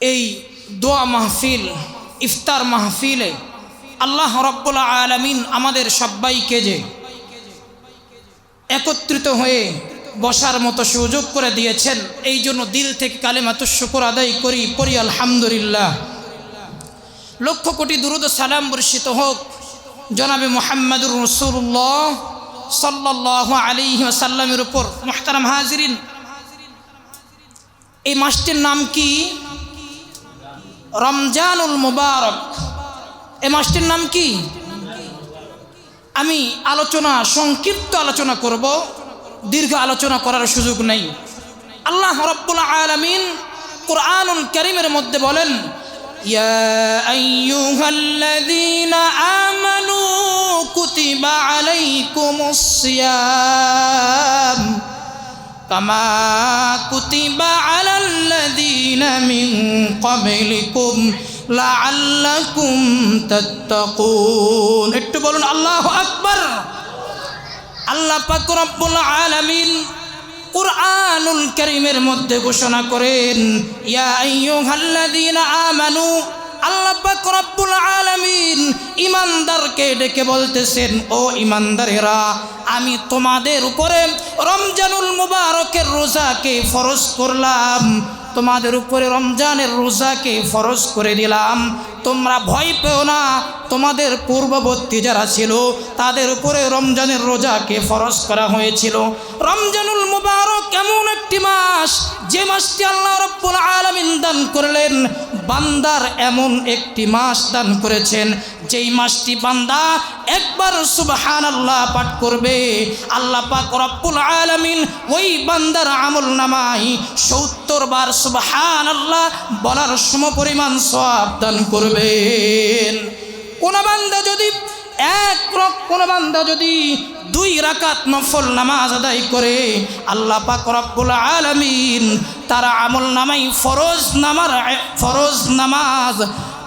এই দোয়া মাহফিল, ইফতার মাহফিলে আল্লাহ রব্বুল আলমিন আমাদের সবাইকে যে একত্রিত হয়ে বসার মতো সুযোগ করে দিয়েছেন, এই জন্য দিল থেকে কালেমাত শুকুর আদায় করি পড়ি আলহামদুলিল্লাহ। লক্ষ কোটি দুরুদ সালাম বর্ষিত হোক জনাবে মোহাম্মদুর রসুল্লাহ সাল্লাহ আলী সাল্লামের উপর। মোহতারাম হাজিরিন, এই মাসটির নাম কি? রমজানুল মুবারক। এ মাসটির নাম কি? আমি আলোচনা, সংক্ষিপ্ত আলোচনা করব। দীর্ঘ আলোচনা করার সুযোগ নেই। আল্লাহ রব্বুল আলমিন কোরআনুল করিমের মধ্যে বলেন আমানু কুতিবা আলাইকুমুস সিয়াম। কামা কুতিবা আলাল্লাযীনা মিন ক্বাবলিকুম লাআল্লাকুম তাত্তাকুন। একটু বলুন, আল্লাহু আকবার। আল্লাহ পাক রব্বুল আলামিন কুরআনুল কারীমের মধ্যে ঘোষণা করেন, ইয়া আইয়ুহাল্লাযীনা আমানু। আল্লাহ পাক রব্বুল ডেকে বলতেছেন, ও ইমানদারেরা, আমি তোমাদের উপরে রমজানুল মুবারকের রোজাকে ফরজ করলাম। তোমাদের উপরে রমজানের রোজাকে ফরজ করে দিলাম। তোমরা ভয় পেও না, তোমাদের পূর্ববর্তী যারা ছিল, তাদের উপরে রমজানের রোজাকে ফরজ করা হয়েছিল। রমজানুল এমন একটি মাস, যে মাসটি আল্লাহ রব্বুল আলমিন দান করলেন, বান্দার এমন একটি মাস দান করেছেন, যেই মাসটি বান্দা একবার সুবহান আল্লাহ পাঠ করবে। আল্লাহ পাক রব্বুল আলামিন ওই বান্দার আমল নামাই সত্তর বার সুবহান আল্লাহ বলার সম পরিমাণ সব দান করবেন। কোন বান্দা যদি এক কোন বান্দা যদি দুই রাকাত নফল নামাজ আদায় করে আল্লাহ পাক রব্বুল আলামিন তার আমল নামাই ফরজ নামার, ফরজ নামাজ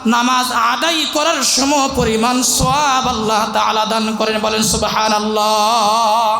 নামাজ আদায় করার সম পরিমাণ সব আল্লাহ তাআলা দান করেন। বলেন, সুবহানাল্লাহ।